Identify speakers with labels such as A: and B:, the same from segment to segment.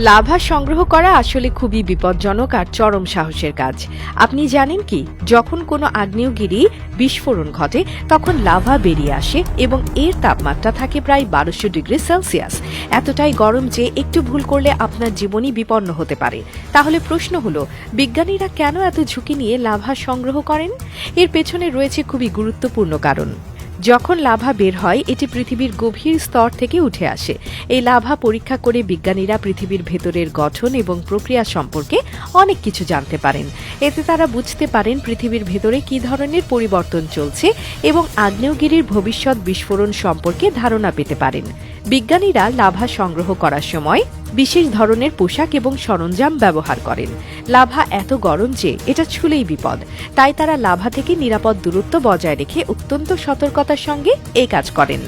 A: Lava সংগ্রহ করা আসলে খুবই বিপজ্জনক আর চরম সাহসের কাজ। আপনি জানেন কি, যখন কোনো আগ্নেয়গিরি বিস্ফোরণ ঘটে, তখন লাভা বেরিয়ে আসে এবং এর তাপমাত্রা থাকে প্রায় বারোশো ডিগ্রি সেলসিয়াস। এতটাই গরম যে একটু ভুল করলে আপনার জীবনই বিপন্ন হতে পারে। তাহলে প্রশ্ন হলো, বিজ্ঞানীরা কেন এত ঝুঁকি নিয়ে লাভা সংগ্রহ করেন? এর পেছনে রয়েছে খুবই গুরুত্বপূর্ণ কারণ। যখন লাভা বের হয়, এটি পৃথিবীর গভীর স্তর থেকে উঠে আসে। এই লাভা পরীক্ষা করে বিজ্ঞানীরা পৃথিবীর ভেতরের গঠন এবং প্রক্রিয়া সম্পর্কে অনেক কিছু জানতে পারেন। এতে তারা বুঝতে পারেন পৃথিবীর ভেতরে কী ধরনের পরিবর্তন চলছে এবং আগ্নেয়গিরির ভবিষ্যৎ বিস্ফোরণ সম্পর্কে ধারণা পেতে পারেন। বিজ্ঞানীরা লাভা সংগ্রহ করার সময় বিশেষ ধরনের পোশাক এবং সরঞ্জাম ব্যবহার করেন। লাভা এত গরম যে এটা ছুলেই বিপদ। তাই তারা লাভা থেকে নিরাপদ দূরত্ব বজায় রেখে অত্যন্ত সতর্কতার সঙ্গে এই কাজ করেন।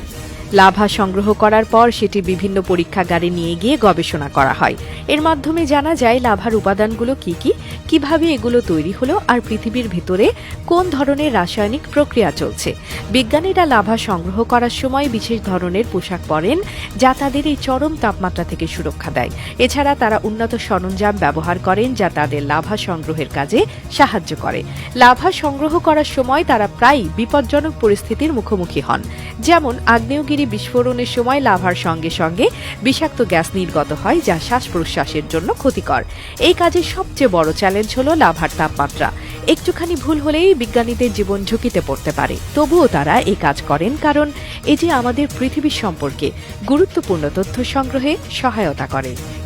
A: লাভা সংগ্রহ করার পর সেটি বিভিন্ন পরীক্ষাগারে নিয়ে গিয়ে গবেষণা করা হয়। এর মাধ্যমে জানা যায় লাভার উপাদানগুলো কি কি, কীভাবে এগুলো তৈরি হলো আর পৃথিবীর ভেতরে কোন ধরনের রাসায়নিক প্রক্রিয়া চলছে। বিজ্ঞানীরা লাভা সংগ্রহ করার সময় বিশেষ ধরনের পোশাক পরেন যা তাদের এই চরম তাপমাত্রা থেকে সুরক্ষা দেয়। এছাড়া তারা উন্নত সরঞ্জাম ব্যবহার করেন যা তাদের লাভা সংগ্রহের কাজে সাহায্য করে। লাভা সংগ্রহ করার সময় তারা প্রায়ই বিপজ্জনক পরিস্থিতির মুখোমুখি হন। যেমন আগ্নেয়গিরি বিস্ফোরণের সময় লাভার সঙ্গে সঙ্গে বিষাক্ত গ্যাস নির্গত হয়, যা শ্বাস প্রশ্বাসের জন্য ক্ষতিকর। এই কাজের সবচেয়ে বড় চ্যালেঞ্জ হল লাভার তাপমাত্রা। একটুখানি ভুল হলেই বিজ্ঞানীদের জীবন ঝুঁকিতে পড়তে পারে। তবুও তারা এই কাজ করেন কারণ এটি আমাদের পৃথিবী সম্পর্কে গুরুত্বপূর্ণ তথ্য সংগ্রহে সহায়তা করে।